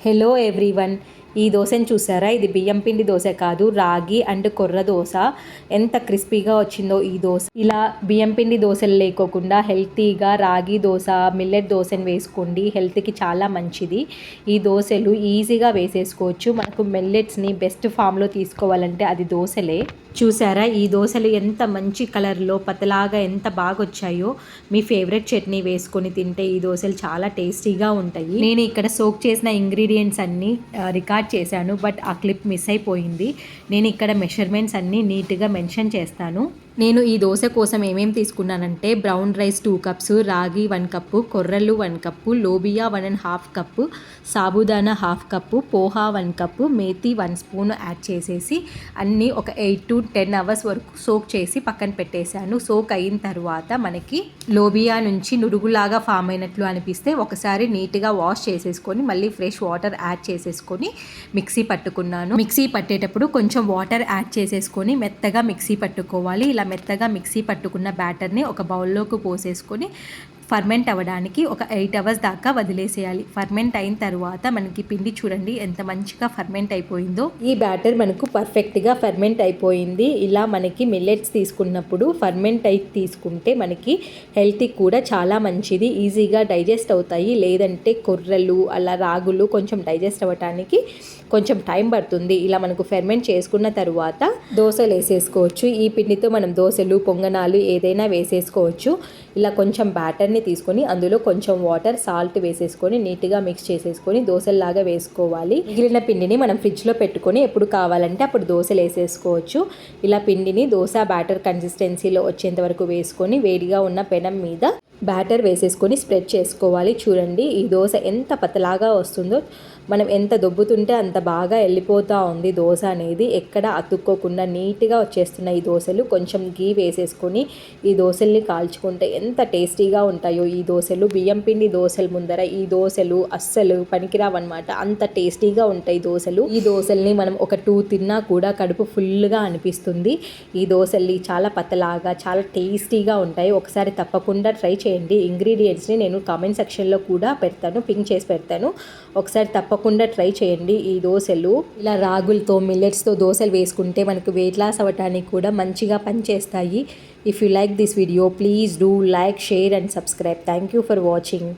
Hello everyone ఈ దోశని చూసారా? ఇది బియ్యం పిండి దోశ కాదు. రాగి అండ్ కొర్ర దోశ. ఎంత క్రిస్పీగా వచ్చిందో ఈ దోశ. ఇలా బియ్యం పిండి దోశలు లేకోకుండా హెల్తీగా రాగి దోశ మిల్లెట్ దోశని వేసుకోండి. హెల్త్కి చాలా మంచిది. ఈ దోశలు ఈజీగా వేసేసుకోవచ్చు. మనకు మిల్లెట్స్ని బెస్ట్ ఫామ్లో తీసుకోవాలంటే అది దోశలే. చూసారా? ఈ దోశలు ఎంత మంచి కలర్లో పతలాగా ఎంత బాగా వచ్చాయో మీ ఫేవరెట్ చట్నీ వేసుకొని తింటే ఈ దోశలు చాలా టేస్టీగా ఉంటాయి. నేను ఇక్కడ సోక్ చేసిన ఇంగ్రీడియంట్స్ అన్నీ రికార్డ్ రికార్డ్ చేశాను బట్ ఆ క్లిప్ మిస్ అయిపోయింది. నేను ఇక్కడ మెషర్మెంట్స్ అన్నీ నీట్గా మెన్షన్ చేస్తాను. నేను ఈ దోశ కోసం ఏమేమి తీసుకున్నానంటే brown rice two cups ragi one cup కొర్రలు వన్ కప్పు లోబియా one and half cup sabudana half cup poha one cup methi one spoon add చేసేసి అన్నీ ఒక ఎయిట్ టు టెన్ అవర్స్ వరకు సోక్ చేసి పక్కన పెట్టేశాను. సోక్ అయిన తర్వాత మనకి లోబియా నుంచి నురుగులాగా ఫామ్ అయినట్లు అనిపిస్తే ఒకసారి నీట్గా వాష్ చేసేసుకొని మళ్ళీ ఫ్రెష్ వాటర్ యాడ్ చేసేసుకొని మిక్సీ పట్టుకున్నాను. మిక్సీ పట్టేటప్పుడు కొంచెం వాటర్ యాడ్ చేసేసుకొని మెత్తగా మిక్సీ పట్టుకోవాలి. ఇలా మెత్తగా మిక్సీ పట్టుకున్న బ్యాటర్ని ఒక బౌల్లోకి పోసేసుకొని ఫర్మెంట్ అవ్వడానికి ఒక ఎయిట్ అవర్స్ దాకా వదిలేసేయాలి. ఫర్మెంట్ అయిన తర్వాత మనకి పిండి చూడండి ఎంత మంచిగా ఫర్మెంట్ అయిపోయిందో. ఈ బ్యాటర్ మనకు పర్ఫెక్ట్గా ఫర్మెంట్ అయిపోయింది. ఇలా మనకి మిల్లెట్స్ తీసుకున్నప్పుడు ఫర్మెంట్ అయి తీసుకుంటే మనకి హెల్త్కి కూడా చాలా మంచిది. ఈజీగా డైజెస్ట్ అవుతాయి. లేదంటే కొర్రలు అలా రాగులు కొంచెం డైజెస్ట్ అవ్వటానికి కొంచెం టైం పడుతుంది. ఇలా మనకు ఫెర్మెంట్ చేసుకున్న తర్వాత దోశలు వేసేసుకోవచ్చు. ఈ పిండితో మనం దోశలు పొంగనాలు ఏదైనా వేసేసుకోవచ్చు. ఇలా కొంచెం బ్యాటర్ని తీసుకొని అందులో కొంచెం వాటర్ సాల్ట్ వేసేసుకొని నీట్గా మిక్స్ చేసేసుకొని దోశల్లాగా వేసుకోవాలి. మిగిలిన పిండిని మనం ఫ్రిడ్జ్లో పెట్టుకొని ఎప్పుడు కావాలంటే అప్పుడు దోశలు వేసేసుకోవచ్చు. ఇలా పిండిని దోశ బ్యాటర్ కన్సిస్టెన్సీలో వచ్చేంత వరకు వేసుకొని వేడిగా ఉన్న పెనం మీద బ్యాటర్ వేసేసుకొని స్ప్రెడ్ చేసుకోవాలి. చూడండి ఈ దోశ ఎంత పతలాగా వస్తుందో. మనం ఎంత దొబ్బుతుంటే అంత బాగా వెళ్ళిపోతూ ఉంది దోశ అనేది. ఎక్కడ అతుక్కోకుండా నీట్గా వచ్చేస్తున్నాయి ఈ దోశలు. కొంచెం గీ వేసేసుకొని ఈ దోశల్ని కాల్చుకుంటే ఎంత టేస్టీగా ఉంటాయో. ఈ దోశలు బియ్యం పిండి దోశల ముందర ఈ దోశలు అస్సలు పనికిరావన్నమాట. అంత టేస్టీగా ఉంటాయి దోశలు. ఈ దోశల్ని మనం ఒక టూ తిన్నా కూడా కడుపు ఫుల్గా అనిపిస్తుంది. ఈ దోశల్ని చాలా పతలాగా చాలా టేస్టీగా ఉంటాయి. ఒకసారి తప్పకుండా ట్రై చేయండి ఇంగ్రీడియంట్స్ని నేను కామెంట్ సెక్షన్లో కూడా పెడతాను పింక్ చేసి పెడతాను. ఒకసారి తప్పకుండా ట్రై చేయండి ఈ దోశలు. ఇలా రాగులతో మిల్లెట్స్తో దోశలు వేసుకుంటే మనకు వెయిట్ లాస్ అవ్వడానికి కూడా మంచిగా పనిచేస్తాయి. If you like this video please do like share and subscribe thank you for watching